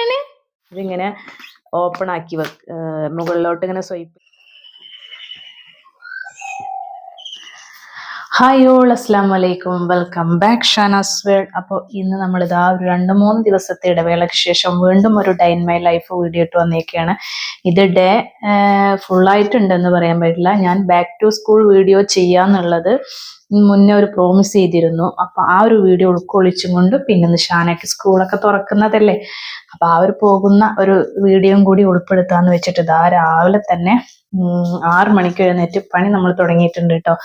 ആണ് ഇതിങ്ങനെ ഓപ്പൺ ആക്കി വെക്ക് മുകളിലോട്ട് ഇങ്ങനെ സ്വൈപ്പ് ഹായ് ഓൾ അസ്സാം വലൈക്കും വെൽക്കം ബാക്ക് ഷാനാസ് വേൾഡ്. അപ്പോൾ ഇന്ന് നമ്മൾ ഇതാ ഒരു രണ്ട് മൂന്ന് ദിവസത്തെ ഇടവേളയ്ക്ക് ശേഷം വീണ്ടും ഒരു ഡൈൻ മൈ ലൈഫ് വീഡിയോ ഇട്ട് വന്നേക്കാണ്. ഇത് ഡേ ഫുള്ളായിട്ടുണ്ടെന്ന് പറയാൻ പറ്റില്ല. ഞാൻ ബാക്ക് ടു സ്കൂൾ വീഡിയോ ചെയ്യാന്നുള്ളത് മുന്നേ ഒരു പ്രോമിസ് ചെയ്തിരുന്നു. അപ്പൊ ആ ഒരു വീഡിയോ ഉൾക്കൊള്ളിച്ചും കൊണ്ട് പിന്നെ ഇന്ന് ഷാനയ്ക്ക് സ്കൂളൊക്കെ തുറക്കുന്നതല്ലേ? അപ്പൊ ആ ഒരു പോകുന്ന ഒരു വീഡിയോയും കൂടി ഉൾപ്പെടുത്താന്ന് വെച്ചിട്ട് ഇതാ രാവിലെ തന്നെ ആറ് മണിക്ക് എഴുന്നേറ്റ് പണി നമ്മൾ തുടങ്ങിയിട്ടുണ്ട് കേട്ടോ.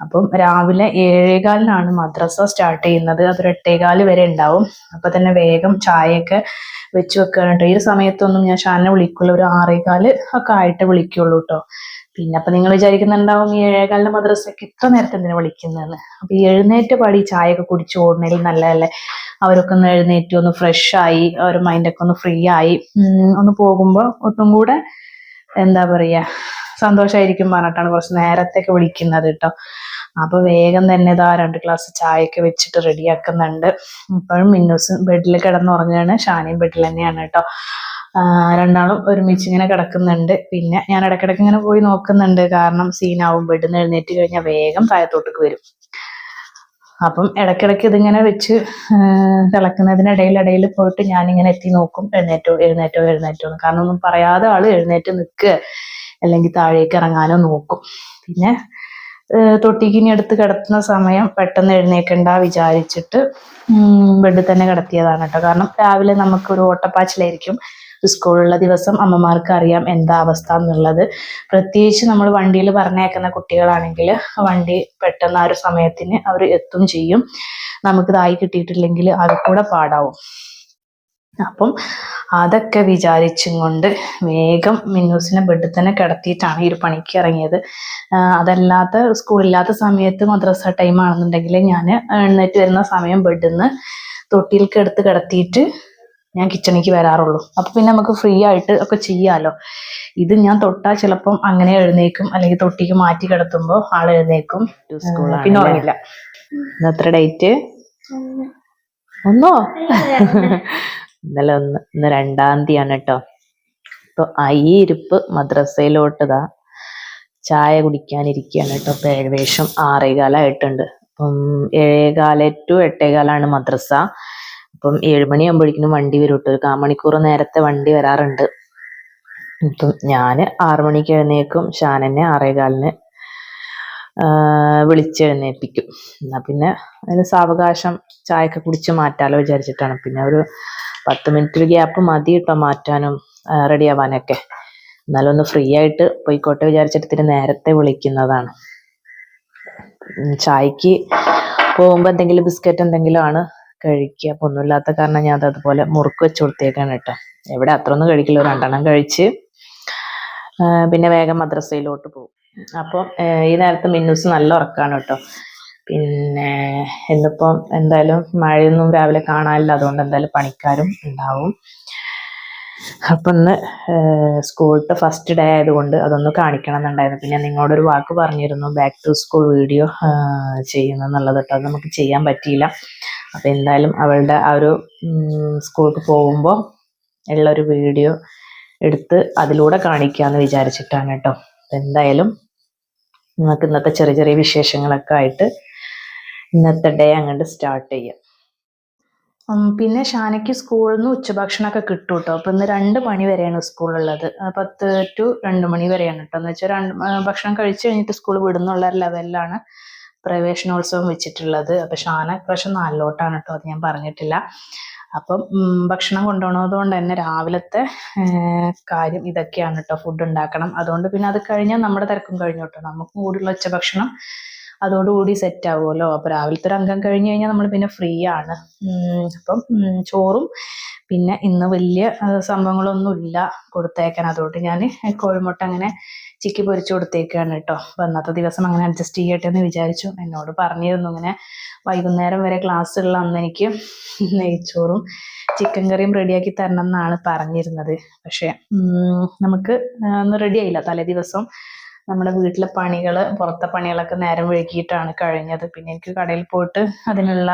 അപ്പം രാവിലെ ഏഴേകാലിനാണ് മദ്രസ സ്റ്റാർട്ട് ചെയ്യുന്നത്. അതൊരു എട്ടേകാൽ വരെ ഉണ്ടാവും. അപ്പൊ തന്നെ വേഗം ചായയൊക്കെ വെച്ച് വെക്കുകയാണ് ഈ ഒരു സമയത്തൊന്നും ഞാൻ ഷാനെ വിളിക്കുള്ളൂ ഒരു ആറേകാൽ ഒക്കെ ആയിട്ട് വിളിക്കുള്ളൂ കേട്ടോ. പിന്നെ അപ്പൊ നിങ്ങൾ വിചാരിക്കുന്നുണ്ടാവും ഈ ഏഴേകാലിന്റെ മദ്രസയൊക്കെ ഇത്ര നേരത്തെ എന്തിനാ വിളിക്കുന്നതെന്ന് അപ്പൊ ഈ എഴുന്നേറ്റ് പാടി ചായയൊക്കെ കുടിച്ച് ഓടുന്നതിൽ നല്ലതല്ലേ? അവരൊക്കെ ഒന്ന് എഴുന്നേറ്റ് ഒന്ന് ഫ്രഷ് ആയി അവരുടെ മൈൻഡൊക്കെ ഒന്ന് ഫ്രീ ആയി ഒന്ന് പോകുമ്പോൾ ഒന്നും കൂടെ എന്താ പറയാ സന്തോഷമായിരിക്കും പറഞ്ഞിട്ടാണ് കുറച്ച് നേരത്തെയൊക്കെ വിളിക്കുന്നത് കേട്ടോ. അപ്പൊ വേഗം തന്നെ ഇതാ രണ്ട് ഗ്ലാസ് ചായയൊക്കെ വെച്ചിട്ട് റെഡിയാക്കുന്നുണ്ട്. ഇപ്പോഴും മിന്നൂസ് ബെഡിൽ കിടന്നുറങ്ങുകയാണ് ഷാനിയും ബെഡിൽ തന്നെയാണ് കേട്ടോ. രണ്ടാളും ഒരുമിച്ച് ഇങ്ങനെ കിടക്കുന്നുണ്ട്. പിന്നെ ഞാൻ ഇടയ്ക്കിടയ്ക്ക് ഇങ്ങനെ പോയി നോക്കുന്നുണ്ട്. കാരണം സീനാവും. ബെഡിൽ നിന്ന് എഴുന്നേറ്റ് കഴിഞ്ഞാൽ വേഗം താഴത്തോട്ടേക്ക് വരും. അപ്പം ഇടയ്ക്കിടയ്ക്ക് ഇതിങ്ങനെ വെച്ച് തിളക്കുന്നതിനിടയിൽ ഇടയിൽ പോയിട്ട് ഞാനിങ്ങനെ എത്തി നോക്കും. എഴുന്നേറ്റോ എഴുന്നേറ്റോ എഴുന്നേറ്റോ. കാരണം ഒന്നും പറയാതെ ആൾ എഴുന്നേറ്റ് നിൽക്കുക അല്ലെങ്കിൽ താഴേക്ക് ഇറങ്ങാനോ നോക്കും. പിന്നെ ഏഹ് തൊട്ടിക്ക് ഇനി എടുത്ത് കിടത്തുന്ന സമയം പെട്ടെന്ന് എഴുന്നേക്കണ്ട വിചാരിച്ചിട്ട് ബെഡിൽ തന്നെ കിടത്തിയതാണ് കേട്ടോ. കാരണം രാവിലെ നമുക്ക് ഒരു ഓട്ടപ്പാച്ചിലായിരിക്കും സ്കൂളുള്ള ദിവസം അമ്മമാർക്ക് അറിയാം എന്താ അവസ്ഥ എന്നുള്ളത്. പ്രത്യേകിച്ച് നമ്മൾ വണ്ടിയിൽ പറഞ്ഞേക്കുന്ന കുട്ടികളാണെങ്കിൽ വണ്ടി പെട്ടെന്ന് ആ ഒരു സമയത്തിന് അവർ എത്തും ചെയ്യും. നമുക്കിതായി കിട്ടിയിട്ടില്ലെങ്കിൽ അത് കൂടെ പാടാവും. അപ്പം അതൊക്കെ വിചാരിച്ചും കൊണ്ട് വേഗം മിന്നൂസിനെ ബെഡിൽ തന്നെ കിടത്തിയിട്ടാണ് ഈ ഒരു പണിക്ക് ഇറങ്ങിയത്. അതല്ലാത്ത സ്കൂളില്ലാത്ത സമയത്ത് മദ്രസ ടൈം ആണെന്നുണ്ടെങ്കിൽ ഞാൻ എഴുന്നേറ്റ് വരുന്ന സമയം ബെഡിൽ നിന്ന് തൊട്ടിയിലേക്ക് എടുത്ത് കിടത്തിയിട്ട് ഞാൻ കിച്ചണിക്ക് വരാറുള്ളൂ. അപ്പൊ പിന്നെ നമുക്ക് ഫ്രീ ആയിട്ട് ഒക്കെ ചെയ്യാലോ. ഇത് ഞാൻ തൊട്ടാ ചിലപ്പം അങ്ങനെ എഴുന്നേക്കും അല്ലെങ്കിൽ തൊട്ടിക്ക് മാറ്റി കിടത്തുമ്പോൾ ആൾ എഴുന്നേക്കും. പിന്നെ ഉറങ്ങില്ല. എത്ര ഡേറ്റ് ഒന്നോ. ഇന്നലെ ഒന്ന് ഇന്ന് രണ്ടാം തീയതിയാണ് കേട്ടോ ഇപ്പൊ ഈ ഇരിപ്പ് മദ്രസയിലോട്ടതാ. ചായ കുടിക്കാനിരിക്കുകയാണ് കേട്ടോ ഇപ്പൊ ഏകദേശം ആറേകാലായിട്ടുണ്ട്. അപ്പം ഏഴേകാല ടു എട്ടേകാലാണ് മദ്രസ. അപ്പം ഏഴുമണിയാകുമ്പോഴേക്കും വണ്ടി വരും കേട്ടോ ഒരു കാമണിക്കൂർ നേരത്തെ വണ്ടി വരാറുണ്ട്. ഞാൻ ആറു മണിക്ക് എഴുന്നേക്കും ഷാനനെ ആറേകാലിന് വിളിച്ചെഴുന്നേൽപ്പിക്കും. എന്നാ പിന്നെ അതിന് സാവകാശം ചായയൊക്കെ കുടിച്ച് മാറ്റാലോ വിചാരിച്ചിട്ടാണ്. പിന്നെ ഒരു പത്ത് മിനിറ്റ് ഗ്യാപ്പ് മതി കേട്ടോ മാറ്റാനും റെഡി ആവാനൊക്കെ. എന്നാലും ഒന്ന് ഫ്രീ ആയിട്ട് പോയിക്കോട്ടെ വിചാരിച്ചിട്ട് ഇത്തിരി നേരത്തെ വിളിക്കുന്നതാണ്. ചായക്ക് പോകുമ്പോൾ എന്തെങ്കിലും ബിസ്ക്കറ്റ് എന്തെങ്കിലും ആണ് കഴിക്കുക. അപ്പൊ ഒന്നുമില്ലാത്ത കാരണം ഞാൻ അത് അതുപോലെ മുറുക്ക് വെച്ച് കൊടുത്തേക്കാണ് കേട്ടോ. എവിടെ അത്ര ഒന്നും കഴിക്കില്ല രണ്ടെണ്ണം കഴിച്ച് പിന്നെ വേഗം മദ്രസയിലോട്ട് പോകും. അപ്പോൾ ഈ നേരത്തെ മിന്നൂസ് നല്ല ഉറക്കാണ് കേട്ടോ. പിന്നെ ഇന്നിപ്പം എന്തായാലും മഴയൊന്നും രാവിലെ കാണാനില്ല. അതുകൊണ്ട് എന്തായാലും പണിക്കാരും ഉണ്ടാവും. അപ്പൊ ഇന്ന് സ്കൂളിലത്തെ ഫസ്റ്റ് ഡേ ആയതുകൊണ്ട് അതൊന്ന് കാണിക്കണം എന്നുണ്ടായിരുന്നു പിന്നെ നിങ്ങളോടൊരു വാക്ക് പറഞ്ഞിരുന്നു. ബാക്ക് ടു സ്കൂൾ വീഡിയോ ചെയ്യുന്നെന്നുള്ളത് കേട്ടോ. അത് നമുക്ക് ചെയ്യാൻ പറ്റിയില്ല. അപ്പൊ എന്തായാലും അവളുടെ ആ ഒരു സ്കൂൾക്ക് പോകുമ്പോൾ ഉള്ള ഒരു വീഡിയോ എടുത്ത് അതിലൂടെ കാണിക്കാന്ന് വിചാരിച്ചിട്ടാണ് കേട്ടോ. എന്തായാലും നിങ്ങൾക്ക് ഇന്നത്തെ ചെറിയ ചെറിയ വിശേഷങ്ങളൊക്കെ ആയിട്ട് ഇന്നത്തെ ഡേ അങ്ങോട്ട് സ്റ്റാർട്ട് ചെയ്യാം. പിന്നെ ഷാനയ്ക്ക് സ്കൂളിൽ നിന്ന് ഉച്ചഭക്ഷണമൊക്കെ കിട്ടും കേട്ടോ അപ്പൊ ഇന്ന് രണ്ട് മണി വരെയാണ് സ്കൂളുള്ളത് പത്ത് ടു രണ്ട് മണി വരെയാണ് കേട്ടോ എന്ന് വെച്ചാൽ രണ്ട് ഭക്ഷണം കഴിച്ചു കഴിഞ്ഞിട്ട് സ്കൂൾ വിടുന്നുള്ള ലെവലിലാണ് പ്രവേശനോത്സവം വെച്ചിട്ടുള്ളത്. അപ്പൊ ഷാന പ്രാവശ്യം നാലിലോട്ടാണ് കേട്ടോ അത് ഞാൻ പറഞ്ഞിട്ടില്ല. അപ്പം ഭക്ഷണം കൊണ്ടുപോകുന്നതുകൊണ്ട് തന്നെ രാവിലത്തെ കാര്യം ഇതൊക്കെയാണ് കേട്ടോ ഫുഡ് ഉണ്ടാക്കണം. അതുകൊണ്ട് പിന്നെ അത് കഴിഞ്ഞാൽ നമ്മുടെ തിരക്കും കഴിഞ്ഞു കേട്ടോ നമുക്കും കൂടിയുള്ള ഉച്ചഭക്ഷണം അതോടുകൂടി സെറ്റ് ആവുമല്ലോ. അപ്പൊ രാവിലത്തെ ഒരു അംഗം കഴിഞ്ഞ് കഴിഞ്ഞാൽ നമ്മൾ പിന്നെ ഫ്രീ ആണ്. അപ്പം ചോറും പിന്നെ ഇന്ന് വലിയ സംഭവങ്ങളൊന്നുമില്ല കൊടുത്തേക്കാൻ. അതുകൊണ്ട് ഞാൻ കോഴിമുട്ട അങ്ങനെ ചിക്കി പൊരിച്ചു കൊടുത്തേക്കാണ് കേട്ടോ അപ്പൊ അന്നത്തെ ദിവസം അങ്ങനെ അഡ്ജസ്റ്റ് ചെയ്യട്ടെ എന്ന് വിചാരിച്ചു. എന്നോട് പറഞ്ഞിരുന്നു ഇങ്ങനെ വൈകുന്നേരം വരെ ക്ലാസ് ഉള്ള അന്ന് എനിക്ക് നെയ്ച്ചോറും ചിക്കൻ കറിയും റെഡിയാക്കി തരണം എന്നാണ് പറഞ്ഞിരുന്നത്. പക്ഷെ നമുക്ക് ഒന്ന് റെഡിയായില്ല തലേ ദിവസം നമ്മുടെ വീട്ടിലെ പണികൾ പുറത്തെ പണികളൊക്കെ നേരം വൈകിയിട്ടാണ് കഴിഞ്ഞത്. പിന്നെ എനിക്ക് കടയിൽ പോയിട്ട് അതിനുള്ള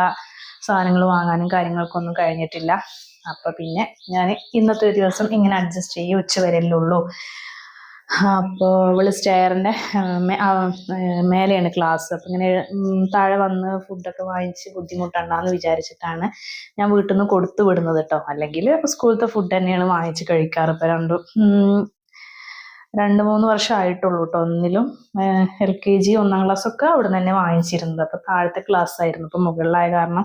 സാധനങ്ങൾ വാങ്ങാനും കാര്യങ്ങൾക്കൊന്നും കഴിഞ്ഞിട്ടില്ല. അപ്പൊ പിന്നെ ഞാൻ ഇന്നത്തെ ഒരു ദിവസം ഇങ്ങനെ അഡ്ജസ്റ്റ് ചെയ്യും ഉച്ച വരെയല്ലേ ഉള്ളൂ. അപ്പോൾ ഇവൾ സ്റ്റെയറിന്റെ മേലെയാണ് ക്ലാസ് അപ്പം ഇങ്ങനെ താഴെ വന്ന് ഫുഡൊക്കെ വാങ്ങിച്ച് ബുദ്ധിമുട്ടുണ്ടാന്ന് വിചാരിച്ചിട്ടാണ് ഞാൻ വീട്ടിൽ നിന്ന് കൊടുത്തു വിടുന്നത് കേട്ടോ അല്ലെങ്കിൽ സ്കൂളത്തെ ഫുഡ് തന്നെയാണ് വാങ്ങിച്ച് കഴിക്കാറ്. ഇപ്പം രണ്ടും രണ്ട് മൂന്ന് വർഷം ആയിട്ടുള്ളൂ കേട്ടോ ഒന്നിലും എൽ കെ ജി ഒന്നാം ക്ലാസ് ഒക്കെ അവിടെ നിന്ന് തന്നെ വാങ്ങിച്ചിരുന്നത്. അപ്പോൾ താഴത്തെ ക്ലാസ് ആയിരുന്നു അപ്പോൾ മുകളിലായ കാരണം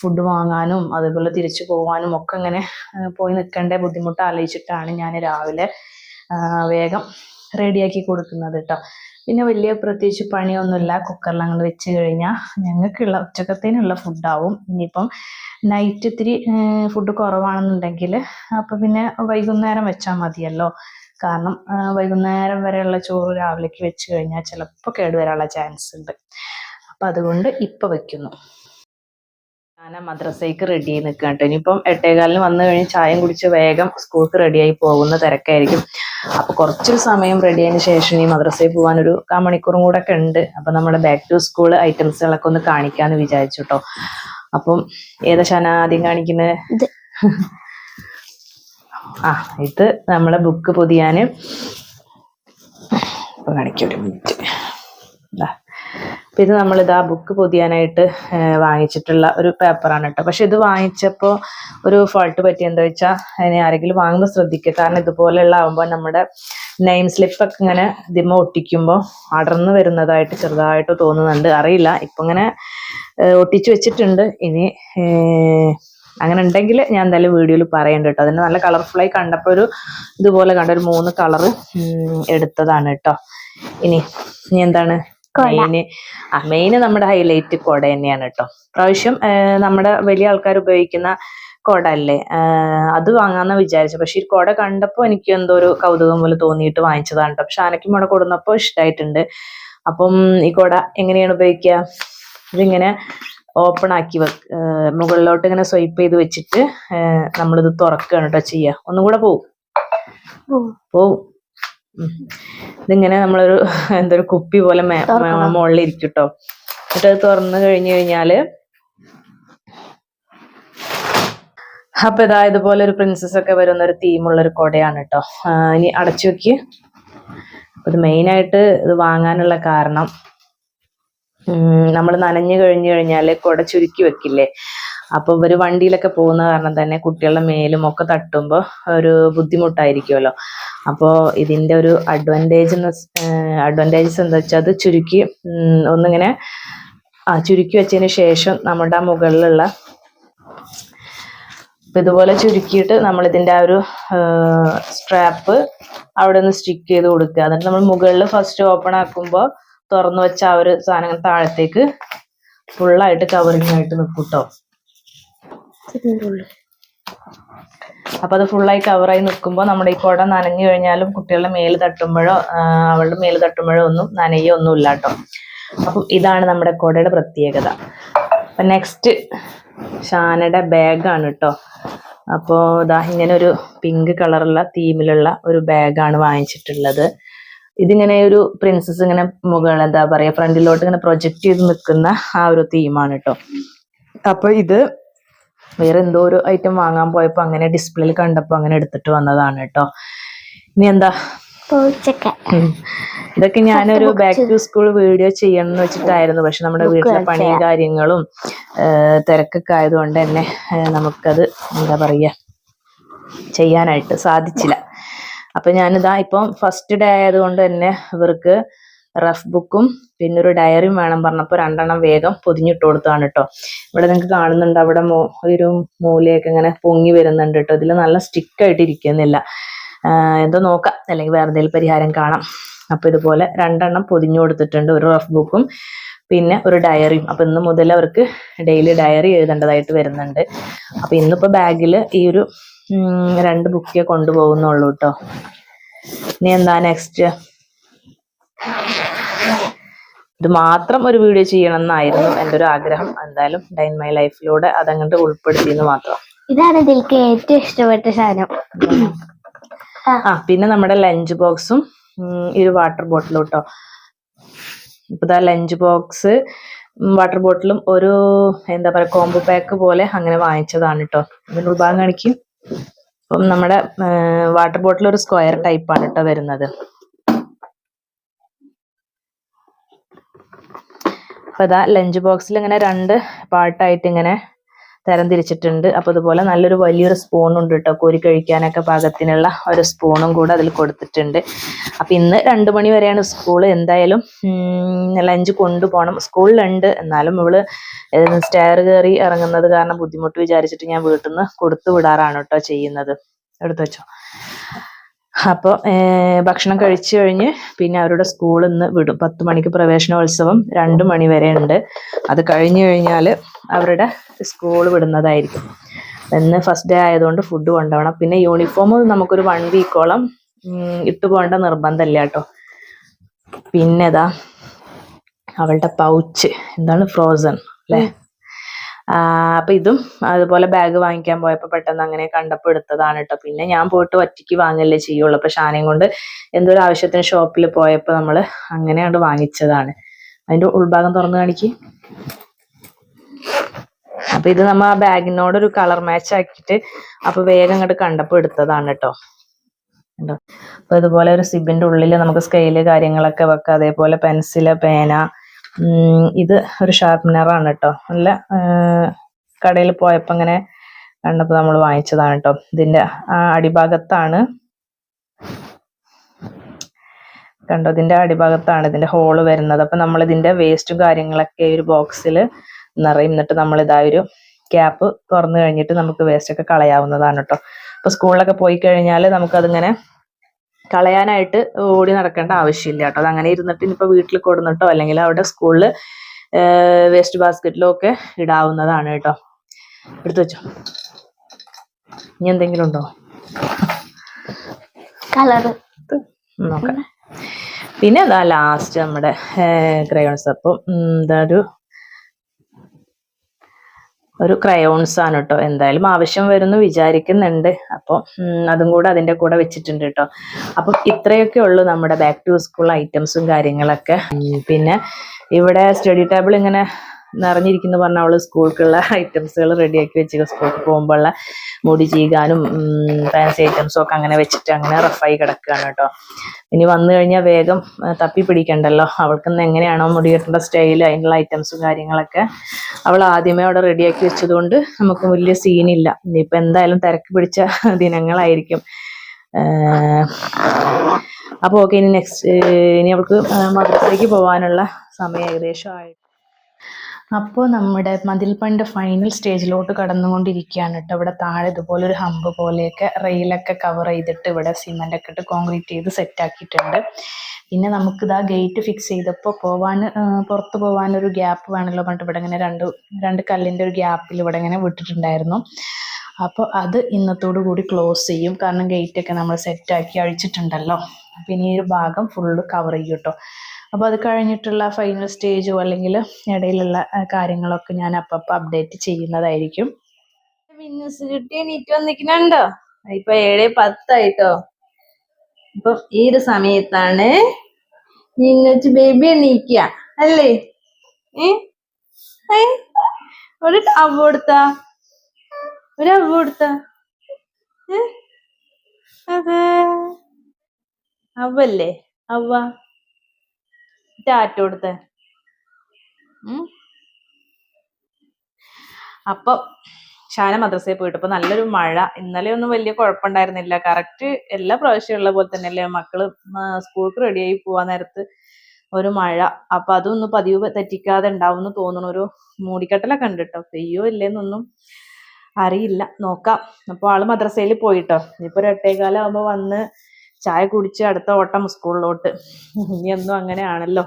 ഫുഡ് വാങ്ങാനും അതുപോലെ തിരിച്ചു പോകാനും ഒക്കെ ഇങ്ങനെ പോയി നിൽക്കേണ്ട ബുദ്ധിമുട്ട് ആലോചിച്ചിട്ടാണ് ഞാൻ രാവിലെ വേഗം റെഡിയാക്കി കൊടുക്കുന്നത് കേട്ടോ പിന്നെ വലിയ പ്രത്യേകിച്ച് പണിയൊന്നുമില്ല. കുക്കറിൽ അങ്ങോട്ട് വെച്ച് കഴിഞ്ഞാൽ ഞങ്ങൾക്കുള്ള ഉച്ചക്കത്തേനുള്ള ഫുഡാവും. ഇനിയിപ്പം നൈറ്റ് ഇത്തിരി ഫുഡ് കുറവാണെന്നുണ്ടെങ്കിൽ അപ്പം പിന്നെ വൈകുന്നേരം വെച്ചാൽ മതിയല്ലോ. കാരണം വൈകുന്നേരം വരെയുള്ള ചോറ് രാവിലേക്ക് വെച്ച് കഴിഞ്ഞാൽ ചിലപ്പോൾ കേടുവരാനുള്ള ചാൻസ് ഉണ്ട്. അപ്പം അതുകൊണ്ട് ഇപ്പം വെക്കുന്നു. ഞാൻ മദ്രസയ്ക്ക് റെഡി ആയി നിൽക്കുക കേട്ടോ ഇനിയിപ്പം എട്ടേകാലിന് വന്നു കഴിഞ്ഞ് ചായം കുടിച്ച് വേഗം സ്കൂൾക്ക് റെഡിയായി പോകുന്ന തിരക്കായിരിക്കും. അപ്പോൾ കുറച്ചൊരു സമയം റെഡി ആയതിനു ശേഷം ഈ മദ്രസയിൽ പോകാൻ ഒരു കാ മണിക്കൂറും കൂടെ ഒക്കെ ഉണ്ട്. അപ്പോൾ നമ്മുടെ ബാക്ക് ടു സ്കൂൾ ഐറ്റംസുകളൊക്കെ ഒന്ന് കാണിക്കാമെന്ന് വിചാരിച്ചു കേട്ടോ അപ്പം ഏതാ ശാന ആദ്യം കാണിക്കുന്നത്. ആ ഇത് നമ്മളെ ബുക്ക് ഇപ്പൊ കാണിക്കാം ഒരു മിനിറ്റ് അപ്പൊ ഇത് നമ്മൾ ഇതാ ബുക്ക് പൊതിയാനായിട്ട് വാങ്ങിച്ചിട്ടുള്ള ഒരു പേപ്പറാണ് കേട്ടോ. പക്ഷെ ഇത് വാങ്ങിച്ചപ്പോൾ ഒരു ഫോൾട്ട് പറ്റി. എന്താ വെച്ചാൽ അതിനെ ആരെങ്കിലും വാങ്ങുമ്പോൾ ശ്രദ്ധിക്കുക. കാരണം ഇതുപോലെയുള്ള ആകുമ്പോൾ നമ്മുടെ നെയിം സ്ലിപ്പൊക്കെ ഇങ്ങനെ ഇതിമ ഒട്ടിക്കുമ്പോൾ അടർന്നു വരുന്നതായിട്ട് ചെറുതായിട്ട് തോന്നുന്നുണ്ട്. അറിയില്ല. ഇപ്പം ഇങ്ങനെ ഒട്ടിച്ചു വെച്ചിട്ടുണ്ട്. ഇനി അങ്ങനെ ഉണ്ടെങ്കിൽ ഞാൻ എന്തായാലും വീഡിയോയിൽ പറയണ്ട കേട്ടോ. അതിന് നല്ല കളർഫുള്ളായി കണ്ടപ്പോൾ ഒരു ഇതുപോലെ കണ്ട ഒരു മൂന്ന് കളറ് എടുത്തതാണ് കേട്ടോ. ഇനി ഇനി എന്താണ്? മെയിന് ആ മെയിന് നമ്മുടെ ഹൈലൈറ്റ് കുട തന്നെയാണ് കേട്ടോ. പ്രാവശ്യം നമ്മുടെ വലിയ ആൾക്കാർ ഉപയോഗിക്കുന്ന കുട അല്ലേ? അത് വാങ്ങാന്ന് വിചാരിച്ചു പക്ഷെ ഈ കുട കണ്ടപ്പോൾ എനിക്ക് എന്തോ ഒരു കൗതുകം പോലെ തോന്നിയിട്ട് വാങ്ങിച്ചതാണ് കേട്ടോ. പക്ഷെ ആനയ്ക്കും കൂടെ കൊടുന്നപ്പോൾ ഇഷ്ടമായിട്ടുണ്ട് അപ്പം ഈ കുട എങ്ങനെയാണ് ഉപയോഗിക്കുക? ഇതിങ്ങനെ ഓപ്പൺ ആക്കി വെക്ക് മുകളിലോട്ട് ഇങ്ങനെ സ്വൈപ്പ് ചെയ്ത് വെച്ചിട്ട് നമ്മളിത് തുറക്കുകയാണ് കേട്ടോ ചെയ്യുക ഒന്നും കൂടെ പോവും. പോവും. ഇതിങ്ങനെ നമ്മളൊരു എന്താ ഒരു കുപ്പി പോലെ മുകളിലിരിക്കും കേട്ടോ എന്നിട്ട് അത് തുറന്നു കഴിഞ്ഞു കഴിഞ്ഞാൽ അപ്പൊ ഇതാ ഇതുപോലെ ഒരു പ്രിൻസസ് ഒക്കെ വരുന്ന ഒരു തീമുള്ള ഒരു കൊടയാണ് കേട്ടോ ഇനി അടച്ചു വെക്ക്. അപ്പൊ ഇത് മെയിനായിട്ട് ഇത് വാങ്ങാനുള്ള കാരണം നമ്മൾ നനഞ്ഞു കഴിഞ്ഞു കഴിഞ്ഞാൽ കുട ചുരുക്കി വെക്കില്ലേ? അപ്പോൾ ഇവർ വണ്ടിയിലൊക്കെ പോകുന്ന കാരണം തന്നെ കുട്ടികളുടെ മേലും ഒക്കെ തട്ടുമ്പോൾ ഒരു ബുദ്ധിമുട്ടായിരിക്കുമല്ലോ. അപ്പോൾ ഇതിന്റെ ഒരു അഡ്വാന്റേജ് അഡ്വാന്റേജസ് എന്താ വെച്ചാൽ അത് ചുരുക്കി ഒന്നിങ്ങനെ ആ ചുരുക്കി വെച്ചതിന് ശേഷം നമ്മുടെ ആ മുകളിലുള്ള ഇപ്പൊ ഇതുപോലെ ചുരുക്കിയിട്ട് നമ്മൾ ഇതിന്റെ ആ ഒരു സ്ട്രാപ്പ് അവിടെ നിന്ന് സ്റ്റിക്ക് ചെയ്ത് കൊടുക്കുക. എന്നിട്ട് നമ്മൾ മുകളിൽ ഫസ്റ്റ് ഓപ്പൺ ആക്കുമ്പോൾ തുറന്നു വെച്ച ആ ഒരു സാധനം താഴത്തേക്ക് ഫുള്ളായിട്ട് കവറിങ് ആയിട്ട് നിൽക്കും കേട്ടോ അപ്പൊ അത് ഫുള്ളായി കവറായി നിൽക്കുമ്പോൾ നമ്മുടെ ഈ കുട നനഞ്ഞു കഴിഞ്ഞാലും കുട്ടികളുടെ മേൽ തട്ടുമ്പോഴോ അവളുടെ മേൽ തട്ടുമ്പോഴോ ഒന്നും നനയോ ഒന്നും ഇല്ല കേട്ടോ അപ്പം ഇതാണ് നമ്മുടെ കുടയുടെ പ്രത്യേകത. അപ്പൊ നെക്സ്റ്റ് ഷാനയുടെ ബാഗാണ് കേട്ടോ അപ്പോൾ ഇതാ ഇങ്ങനെ ഒരു പിങ്ക് കളറുള്ള തീമിലുള്ള ഒരു ബാഗാണ് വാങ്ങിച്ചിട്ടുള്ളത്. ഇതിങ്ങനെ ഒരു പ്രിൻസസ് ഇങ്ങനെ മുകളിൽ എന്താ പറയാ ഫ്രണ്ടിലോട്ട് ഇങ്ങനെ പ്രൊജക്ട് ചെയ്ത് നിൽക്കുന്ന ആ ഒരു തീമാണ് കേട്ടോ അപ്പൊ ഇത് വേറെ എന്തോ ഒരു ഐറ്റം വാങ്ങാൻ പോയപ്പോ അങ്ങനെ ഡിസ്പ്ലേയിൽ കണ്ടപ്പോ അങ്ങനെ എടുത്തിട്ട് വന്നതാണ് കേട്ടോ ഇനി എന്താ. ഇതൊക്കെ ഞാനൊരു ബാക്ക് ടു സ്കൂൾ വീഡിയോ ചെയ്യണം എന്ന് വെച്ചിട്ടായിരുന്നു. പക്ഷെ നമ്മുടെ വീട്ടിലെ പണിയും കാര്യങ്ങളും തിരക്കൊക്കെ ആയതുകൊണ്ട് തന്നെ നമുക്കത് എന്താ പറയാ ചെയ്യാനായിട്ട് സാധിച്ചില്ല. അപ്പൊ ഞാനിതാ ഇപ്പം ഫസ്റ്റ് ഡേ ആയതുകൊണ്ട് തന്നെ ഇവർക്ക് റഫ് ബുക്കും പിന്നെ ഒരു ഡയറിയും വേണം പറഞ്ഞപ്പോൾ രണ്ടെണ്ണം വേഗം പൊതിഞ്ഞിട്ട് കൊടുത്താണ് കേട്ടോ ഇവിടെ നിങ്ങൾക്ക് കാണുന്നുണ്ട് അവിടെ മോ ഒരു മൂലയൊക്കെ ഇങ്ങനെ പൊങ്ങി വരുന്നുണ്ട് കേട്ടോ ഇതിൽ നല്ല സ്റ്റിക്കായിട്ട് ഇരിക്കുന്നില്ല. എന്തോ നോക്കാം. അല്ലെങ്കിൽ വേറെ എന്തെങ്കിലും പരിഹാരം കാണാം. അപ്പൊ ഇതുപോലെ രണ്ടെണ്ണം പൊതിഞ്ഞു കൊടുത്തിട്ടുണ്ട്. ഒരു റഫ് ബുക്കും പിന്നെ ഒരു ഡയറിയും അപ്പൊ ഇന്ന് മുതൽ അവർക്ക് ഡെയിലി ഡയറി എഴുതേണ്ടതായിട്ട് വരുന്നുണ്ട്. അപ്പൊ ഇന്നിപ്പോ ബാഗിൽ ഈ ഒരു രണ്ട് ബുക്കേ കൊണ്ടുപോകുന്നുള്ളൂ കേട്ടോ ഇനി എന്താ നെക്സ്റ്റ് ഇത് മാത്രം ഒരു വീഡിയോ ചെയ്യണം എന്നായിരുന്നു എന്റെ ഒരു ആഗ്രഹം. എന്തായാലും ഡൈൻ മൈ ലൈഫിലൂടെ അതങ്ങോട്ട് ഉൾപ്പെടുത്തിയെന്ന് മാത്രം. ഇതാണ് ഇതിലേക്ക് ഏറ്റവും ഇഷ്ടപ്പെട്ട സാധനം. ആ. പിന്നെ നമ്മുടെ ലഞ്ച് ബോക്സും ഈ ഒരു വാട്ടർ ബോട്ടിലും കേട്ടോ ഇപ്പൊ ഇതാ ലഞ്ച് ബോക്സ് വാട്ടർ ബോട്ടിലും ഒരു എന്താ പറയാ കോംബോ പാക്ക് പോലെ അങ്ങനെ വാങ്ങിച്ചതാണ് കേട്ടോ ഇതിന്റെ ഉൾഭാഗം കാണിക്കും. അപ്പം നമ്മുടെ വാട്ടർ ബോട്ടിൽ ഒരു സ്ക്വയർ ടൈപ്പ് ആണ് കേട്ടോ വരുന്നത്. അപ്പൊ ഇതാ ലഞ്ച് ബോക്സിൽ ഇങ്ങനെ രണ്ട് പാർട്ടായിട്ട് ഇങ്ങനെ തരം തിരിച്ചിട്ടുണ്ട്. അപ്പൊ അതുപോലെ നല്ലൊരു വലിയൊരു സ്പൂൺ ഉണ്ട് കേട്ടോ കോരി കഴിക്കാനൊക്കെ പാകത്തിനുള്ള ഒരു സ്പൂണും കൂടെ അതിൽ കൊടുത്തിട്ടുണ്ട്. അപ്പൊ ഇന്ന് രണ്ടു മണി വരെയാണ് സ്കൂൾ എന്തായാലും ലഞ്ച് കൊണ്ടുപോകണം സ്കൂളിലുണ്ട് എന്നാലും ഇവൾ സ്റ്റെയർ കയറി ഇറങ്ങുന്നത് കാരണം ബുദ്ധിമുട്ട് വിചാരിച്ചിട്ട് ഞാൻ വീട്ടിൽ നിന്ന് കൊടുത്തു വിടാറാണ് കേട്ടോ ചെയ്യുന്നത്. എടുത്തു വെച്ചോ. അപ്പോൾ ഭക്ഷണം കഴിച്ചു കഴിഞ്ഞ് പിന്നെ അവരുടെ സ്കൂളിൽ നിന്ന് വിടും. പത്ത് മണിക്ക് പ്രവേശനോത്സവം രണ്ട് മണി വരെ ഉണ്ട്. അത് കഴിഞ്ഞു കഴിഞ്ഞാൽ അവരുടെ സ്കൂൾ വിടുന്നതായിരിക്കും. ഇന്ന് ഫസ്റ്റ് ഡേ ആയതുകൊണ്ട് ഫുഡ് കൊണ്ടുപോകണം. പിന്നെ യൂണിഫോം നമുക്കൊരു വൺ വീക്കോളം ഇട്ടു പോകേണ്ട നിർബന്ധമില്ല കേട്ടോ. പിന്നെതാ അവളുടെ പൗച്ച് എന്താണ് ഫ്രോസൺ അല്ലേ? അപ്പൊ ഇതും അതുപോലെ ബാഗ് വാങ്ങിക്കാൻ പോയപ്പോ പെട്ടെന്ന് അങ്ങനെ കണ്ടപ്പോ എടുത്തതാണ് കേട്ടോ പിന്നെ ഞാൻ പോയിട്ട് ഒറ്റയ്ക്ക് വാങ്ങല്ലേ ചെയ്യുള്ളൂ. അപ്പൊ ഷാനയും കൊണ്ട് ഒരു ആവശ്യത്തിന് ഷോപ്പിൽ പോയപ്പോ നമ്മൾ അങ്ങനെയാണ് വാങ്ങിച്ചതാണ്. അതിന്റെ ഉൾഭാഗം തുറന്നു കാണിക്ക്. അപ്പൊ ഇത് നമ്മ ആ ബാഗിനോട് ഒരു കളർ മാച്ച് ആക്കിയിട്ട് അപ്പൊ വേഗം അങ്ങോട്ട് കണ്ടപ്പോ എടുത്തതാണ് കേട്ടോ അപ്പൊ ഇതുപോലെ ഒരു സിബിന്റെ ഉള്ളിൽ നമുക്ക് സ്കെയിൽ കാര്യങ്ങളൊക്കെ വെക്കാം. അതേപോലെ പെൻസിൽ പേന ഇത് ഒരു ഷാർപ്പനറാണ് കേട്ടോ നല്ല കടയിൽ പോയപ്പോൾ അങ്ങനെ കണ്ടപ്പോൾ നമ്മൾ വാങ്ങിച്ചതാണ് കേട്ടോ ഇതിന്റെ അടിഭാഗത്താണ്. കണ്ടോ ഇതിന്റെ അടിഭാഗത്താണ് ഇതിന്റെ ഹോൾ വരുന്നത്. അപ്പം നമ്മൾ ഇതിന്റെ വേസ്റ്റും കാര്യങ്ങളൊക്കെ ഒരു ബോക്സിൽ നിറയും. എന്നിട്ട് നമ്മൾ ഇതാ ഒരു ക്യാപ്പ് തുറന്നു കഴിഞ്ഞിട്ട് നമുക്ക് വേസ്റ്റൊക്കെ കളയാവുന്നതാണ് കേട്ടോ അപ്പോൾ സ്കൂളിലൊക്കെ പോയി കഴിഞ്ഞാൽ നമുക്കതിങ്ങനെ കളയാനായിട്ട് ഓടി നടക്കേണ്ട ആവശ്യമില്ല കേട്ടോ. അത് അങ്ങനെ ഇരുന്നിട്ട് ഇനിയിപ്പോൾ വീട്ടിൽ കൊടുന്നിട്ടോ അല്ലെങ്കിൽ അവിടെ സ്കൂളിൽ വേസ്റ്റ് ബാസ്ക്കറ്റിലോ ഒക്കെ ഇടാവുന്നതാണ് കേട്ടോ. എടുത്തു വെച്ചോ. ഇനി എന്തെങ്കിലും ഉണ്ടോ? നോക്കാം. പിന്നെ അതാ ലാസ്റ്റ് നമ്മുടെ ക്രയോൺസ് അപ്പം എന്താ ഒരു ഒരു ക്രയോൺസ് ആണ് കേട്ടോ എന്തായാലും ആവശ്യം വരുമെന്ന് വിചാരിക്കുന്നുണ്ട്. അപ്പൊ അതും കൂടെ അതിന്റെ കൂടെ വെച്ചിട്ടുണ്ട് കേട്ടോ അപ്പം ഇത്രയൊക്കെ ഉള്ളൂ നമ്മുടെ ബാക്ക് ടു സ്കൂൾ ഐറ്റംസും കാര്യങ്ങളൊക്കെ. പിന്നെ ഇവിടെ സ്റ്റഡി ടേബിൾ ഇങ്ങനെ നിറഞ്ഞിരിക്കുന്നു പറഞ്ഞ അവൾ സ്കൂൾക്കുള്ള ഐറ്റംസുകൾ റെഡിയാക്കി വെച്ച് സ്കൂൾക്ക് പോകുമ്പോഴുള്ള മുടി ചീകാനും ഫാൻസി ഐറ്റംസും ഒക്കെ അങ്ങനെ വെച്ചിട്ട് അങ്ങനെ റഫായി കിടക്കുകയാണ് കേട്ടോ. ഇനി വന്നു കഴിഞ്ഞാൽ വേഗം തപ്പി പിടിക്കണ്ടല്ലോ. അവൾക്കിന്ന് എങ്ങനെയാണോ മുടി കെട്ടേണ്ട സ്റ്റൈൽ അതിനുള്ള ഐറ്റംസും കാര്യങ്ങളൊക്കെ അവൾ ആദ്യമേ അവിടെ റെഡിയാക്കി വെച്ചതുകൊണ്ട് നമുക്ക് വലിയ സീനില്ല ഇനിയിപ്പോൾ എന്തായാലും തിരക്ക് പിടിച്ച ദിനങ്ങളായിരിക്കും. അപ്പോൾ ഓക്കെ ഇനി നെക്സ്റ്റ് ഇനി അവൾക്ക് മദ്രസയ്ക്ക് പോകാനുള്ള സമയം ഏകദേശം ആയി. അപ്പോൾ നമ്മുടെ മതിൽപ്പണിന്റെ ഫൈനൽ സ്റ്റേജിലോട്ട് കടന്നുകൊണ്ടിരിക്കുകയാണ് കേട്ടോ ഇവിടെ താഴെ ഇതുപോലെ ഒരു ഹമ്പ് പോലെയൊക്കെ റെയിലൊക്കെ കവർ ചെയ്തിട്ട് ഇവിടെ സിമെന്റ് ഒക്കെ ഇട്ട് കോൺക്രീറ്റ് ചെയ്ത് സെറ്റ് ആക്കിയിട്ടുണ്ട്. പിന്നെ നമുക്കിതാ ഗേറ്റ് ഫിക്സ് ചെയ്തപ്പോൾ പോവാൻ പുറത്തു ഒരു ഗ്യാപ്പ് വേണമല്ലോ പറഞ്ഞിട്ട് ഇവിടെ ഇങ്ങനെ രണ്ട് രണ്ട് കല്ലിന്റെ ഒരു ഗ്യാപ്പിൽ ഇവിടെ ഇങ്ങനെ വിട്ടിട്ടുണ്ടായിരുന്നു. അപ്പോൾ അത് ഇന്നത്തോടു കൂടി ക്ലോസ് ചെയ്യും. കാരണം ഗേറ്റ് ഒക്കെ നമ്മൾ സെറ്റ് ആക്കി അഴിച്ചിട്ടുണ്ടല്ലോ. അപ്പോൾ ഇനി ഈ ഒരു ഭാഗം ഫുള്ള് കവർ ചെയ്യും കേട്ടോ അപ്പോൾ അത് കഴിഞ്ഞിട്ടുള്ള ഫൈനൽ സ്റ്റേജോ അല്ലെങ്കിൽ ഇടയിലുള്ള കാര്യങ്ങളൊക്കെ ഞാൻ അപ്പം അപ്ഡേറ്റ് ചെയ്യുന്നതായിരിക്കും. മിന്നസ് ഇപ്പൊ ഏഴ് പത്തായിട്ടോ? ഇപ്പൊ ഈ ഒരു സമയത്താണ് നിന്നച്ച് ബേബി എണീക്കുക അല്ലേ? ഏ? ഒരു അവ കൊടുത്ത? ഒരു അവ കൊടുത്ത? അതെ. അവല്ലേ? അവ. ടാറ്റ കൊടുത്തേ. അപ്പൊ ഷാന മദ്രസയിൽ പോയിട്ട് ഇപ്പൊ നല്ലൊരു മഴ. ഇന്നലെ ഒന്നും വലിയ കുഴപ്പമുണ്ടായിരുന്നില്ല. കറക്റ്റ് എല്ലാ പ്രാവശ്യം ഉള്ള പോലെ തന്നെയല്ലേ? മക്കൾ സ്കൂൾക്ക് റെഡിയായി പോവാൻ നേരത്ത് ഒരു മഴ. അപ്പൊ അതൊന്നും പതിവ് തെറ്റിക്കാതെ ഉണ്ടാവും തോന്നുന്നു. ഒരു മൂടിക്കെട്ടലൊക്കെ ഉണ്ട് കേട്ടോ. പെയ്യോ ഇല്ലേന്നൊന്നും അറിയില്ല. നോക്കാം. അപ്പൊ ആൾ മദ്രസയിൽ പോയിട്ടോ? ഇനിയിപ്പോ ഒരു എട്ടേകാലം ആകുമ്പോ വന്ന് ചായ കുടിച്ച് അടുത്ത ഓട്ടം സ്കൂളിലോട്ട്. ഇനി എന്നും അങ്ങനെയാണല്ലോ.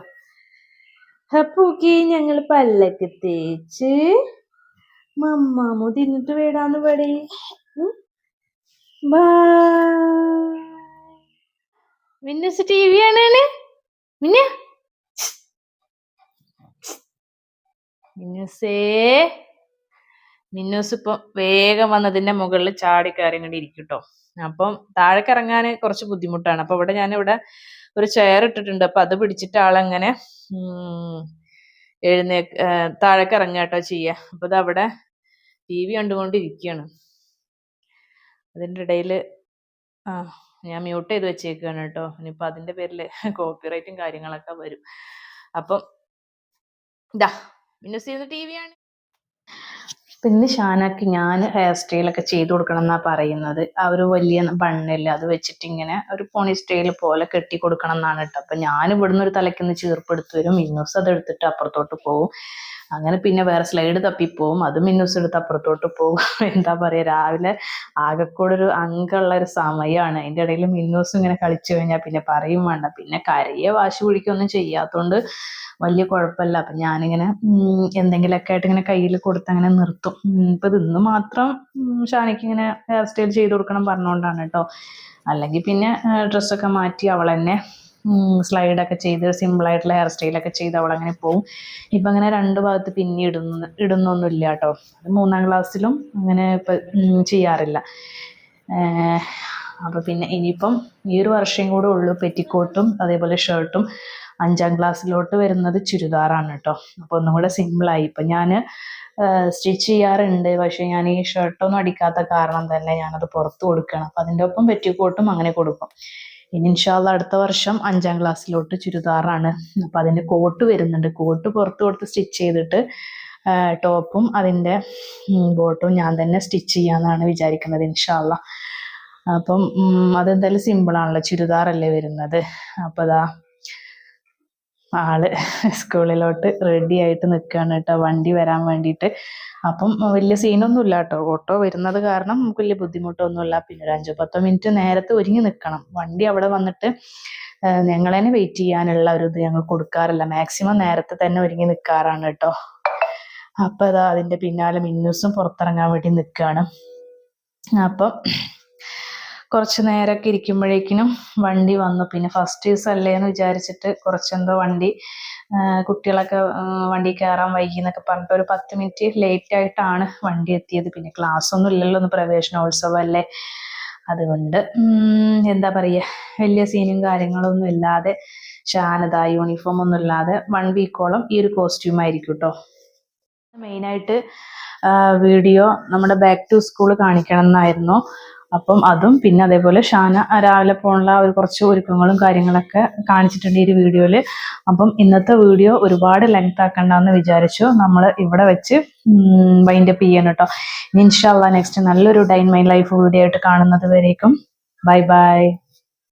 അപ്പൊ ഞങ്ങൾ പല്ലൊക്കെ തേച്ച്. മമ്മാമു തിന്നിട്ട് വേടാന്ന് പടി മിന്നസ് ടി വി ആണ് മിന്ന. മിന്നസേ മിന്നൂസ് ഇപ്പം വേഗം വന്നതിന്റെ മുകളിൽ ചാടി ഇങ്ങോട്ട് ഇരിക്കും കേട്ടോ അപ്പം താഴേക്ക് ഇറങ്ങാൻ കുറച്ച് ബുദ്ധിമുട്ടാണ്. അപ്പൊ ഇവിടെ ഞാൻ ഇവിടെ ഒരു ചെയർ ഇട്ടിട്ടുണ്ട്. അപ്പൊ അത് പിടിച്ചിട്ട് ആളങ്ങനെ എഴുന്നേ താഴേക്ക് ഇറങ്ങുക കേട്ടോ ചെയ്യുക അപ്പൊ ഇത് അവിടെ ടി വി കണ്ടുകൊണ്ടിരിക്കുകയാണ് അതിന്റെ ഇടയിൽ ആ ഞാൻ മ്യൂട്ട് ചെയ്ത് വെച്ചേക്കാണ് കേട്ടോ. ഇനിയിപ്പോൾ അതിന്റെ പേരിൽ കോപ്പിറൈറ്റും കാര്യങ്ങളൊക്കെ വരും. അപ്പം ഇതാ മിന്നൂസ് ടി വി ആണ് പിന്നെ ഷാനാക്ക് ഞാൻ ഹെയർ സ്റ്റൈലൊക്കെ ചെയ്തു കൊടുക്കണം എന്നാ പറയുന്നത്. ആ ഒരു വലിയ ബണ്ണില്ല അത് വെച്ചിട്ട് ഇങ്ങനെ ഒരു പോണി സ്റ്റൈൽ പോലെ കെട്ടി കൊടുക്കണം എന്നാണ് കേട്ടോ അപ്പൊ ഞാൻ ഇവിടുന്ന് ഒരു തലയ്ക്കുന്ന് ചീർപ്പെടുത്ത് വരും മിന്നൂസ് അത് എടുത്തിട്ട് അപ്പുറത്തോട്ട് പോകും അങ്ങനെ പിന്നെ വേറെ സ്ലൈഡ് തപ്പിപ്പോവും അത് മിന്നൂസ് എടുത്ത് അപ്പുറത്തോട്ട് പോകും എന്താ പറയാ രാവിലെ ആകെക്കൂടെ ഒരു അങ്കമുള്ള ഒരു സമയമാണ് അതിന്റെ ഇടയിൽ മിന്നൂസ് ഇങ്ങനെ കളിച്ചു കഴിഞ്ഞാൽ പിന്നെ പറയും വേണ്ട. പിന്നെ കരയെ വാശി പിടിക്കൊന്നും ചെയ്യാത്തോണ്ട് വലിയ കുഴപ്പമില്ല. അപ്പൊ ഞാനിങ്ങനെ എന്തെങ്കിലുമൊക്കെ ആയിട്ട് ഇങ്ങനെ കയ്യിൽ കൊടുത്ത് അങ്ങനെ നിർത്തും. ഇപ്പൊ ഇന്ന് മാത്രം ഷാനിക്ക് ഇങ്ങനെ ഹെയർ സ്റ്റൈൽ ചെയ്ത് കൊടുക്കണം പറഞ്ഞുകൊണ്ടാണ് കേട്ടോ. അല്ലെങ്കിൽ പിന്നെ ഡ്രസ്സൊക്കെ മാറ്റി അവൾ തന്നെ സ്ലൈഡൊക്കെ ചെയ്ത് സിമ്പിൾ ആയിട്ടുള്ള ഹെയർ സ്റ്റൈലൊക്കെ ചെയ്ത് അവൾ അങ്ങനെ പോവും. ഇപ്പൊ അങ്ങനെ രണ്ട് ഭാഗത്ത് പിന്നെ ഇടുന്ന ഇടുന്നൊന്നുമില്ല കേട്ടോ. മൂന്നാം ക്ലാസ്സിലും അങ്ങനെ ഇപ്പൊ ചെയ്യാറില്ല. അപ്പോൾ അപ്പൊ പിന്നെ ഇനിയിപ്പം ഈ ഒരു വർഷം കൂടെ ഉള്ളൂ പെറ്റിക്കോട്ടും അതേപോലെ ഷർട്ടും. അഞ്ചാം ക്ലാസ്സിലോട്ട് വരുന്നത് ചുരിദാറാണ് കേട്ടോ. അപ്പോൾ ഒന്നും കൂടെ സിമ്പിളായി ഇപ്പം ഞാൻ സ്റ്റിച്ച് ചെയ്യാറുണ്ട്. പക്ഷേ ഞാൻ ഈ ഷർട്ടൊന്നും അടിക്കാത്ത കാരണം തന്നെ ഞാനത് പുറത്ത് കൊടുക്കണം. അപ്പം അതിന്റെ ഒപ്പം പെറ്റിക്കോട്ടും അങ്ങനെ കൊടുക്കും. ഇനി ഇൻഷാല്ല അടുത്ത വർഷം അഞ്ചാം ക്ലാസ്സിലോട്ട് ചുരിദാറാണ്. അപ്പം അതിന്റെ കോട്ട് വരുന്നുണ്ട്. കോട്ട് പുറത്ത് കൊടുത്ത് സ്റ്റിച്ച് ചെയ്തിട്ട് ടോപ്പും അതിന്റെ ബോട്ടും ഞാൻ തന്നെ സ്റ്റിച്ച് ചെയ്യാമെന്നാണ് വിചാരിക്കുന്നത് ഇൻഷാല്ല അപ്പം അതെന്തായാലും സിമ്പിൾ ആണല്ലോ ചുരിദാറല്ലേ വരുന്നത്. അപ്പോൾ അതാ ആൾ സ്കൂളിലോട്ട് റെഡി ആയിട്ട് നിൽക്കുകയാണ് കേട്ടോ വണ്ടി വരാൻ വേണ്ടിയിട്ട്. അപ്പം വലിയ സീനൊന്നും ഇല്ല കേട്ടോ ഓട്ടോ വരുന്നത് കാരണം നമുക്ക് വലിയ ബുദ്ധിമുട്ടൊന്നുമില്ല പിന്നെ ഒരു അഞ്ചോ പത്തോ മിനിറ്റ് നേരത്തെ ഒരുങ്ങി നിൽക്കണം വണ്ടി അവിടെ വന്നിട്ട് ഞങ്ങൾ തന്നെ വെയിറ്റ് ചെയ്യാനുള്ള ഒരു ഇത് ഞങ്ങൾ കൊടുക്കാറില്ല. മാക്സിമം നേരത്തെ തന്നെ ഒരുങ്ങി നിൽക്കാറാണ് കേട്ടോ അപ്പൊ അതാ അതിന്റെ പിന്നാലെ മിന്നൂസും പുറത്തിറങ്ങാൻ വേണ്ടി നിൽക്കുകയാണ് അപ്പം കുറച്ച് നേരമൊക്കെ ഇരിക്കുമ്പോഴേക്കിനും വണ്ടി വന്നു. പിന്നെ ഫസ്റ്റ് ദിവസം അല്ലേ എന്ന് വിചാരിച്ചിട്ട് കുറച്ചെന്തോ വണ്ടി കുട്ടികളൊക്കെ വണ്ടി കയറാൻ വൈകി എന്നൊക്കെ പറഞ്ഞിട്ട് ഒരു പത്ത് മിനിറ്റ് ലേറ്റ് ആയിട്ടാണ് വണ്ടി എത്തിയത്. പിന്നെ ക്ലാസ് ഒന്നും ഇല്ലല്ലോ ഒന്ന് പ്രവേശനോത്സവം അല്ലേ? അതുകൊണ്ട് എന്താ പറയുക വലിയ സീനും കാര്യങ്ങളൊന്നും ഇല്ലാതെ ഷാനത യൂണിഫോം ഒന്നും ഇല്ലാതെ വൺ വീക്കോളം ഈ ഒരു കോസ്റ്റ്യൂം ആയിരിക്കും കേട്ടോ മെയിനായിട്ട് വീഡിയോ നമ്മുടെ ബാക്ക് ടു സ്കൂൾ കാണിക്കണം എന്നായിരുന്നു. അപ്പം അതും പിന്നെ അതേപോലെ ഷാന രാവിലെ പോകാനുള്ള ഒരു കുറച്ച് ഒരുക്കങ്ങളും കാര്യങ്ങളൊക്കെ കാണിച്ചിട്ടുണ്ട് ഈ ഒരു വീഡിയോയിൽ അപ്പം ഇന്നത്തെ വീഡിയോ ഒരുപാട് ലെങ്ത് ആക്കണ്ടെന്ന് വിചാരിച്ചു. നമ്മൾ ഇവിടെ വെച്ച് വൈൻഡപ്പ് ചെയ്യണം കേട്ടോ ഇൻഷാല്ല നെക്സ്റ്റ് നല്ലൊരു ഡൈൻ മൈ ലൈഫ് വീഡിയോ ആയിട്ട് കാണുന്നത് വരേക്കും. Bye bye.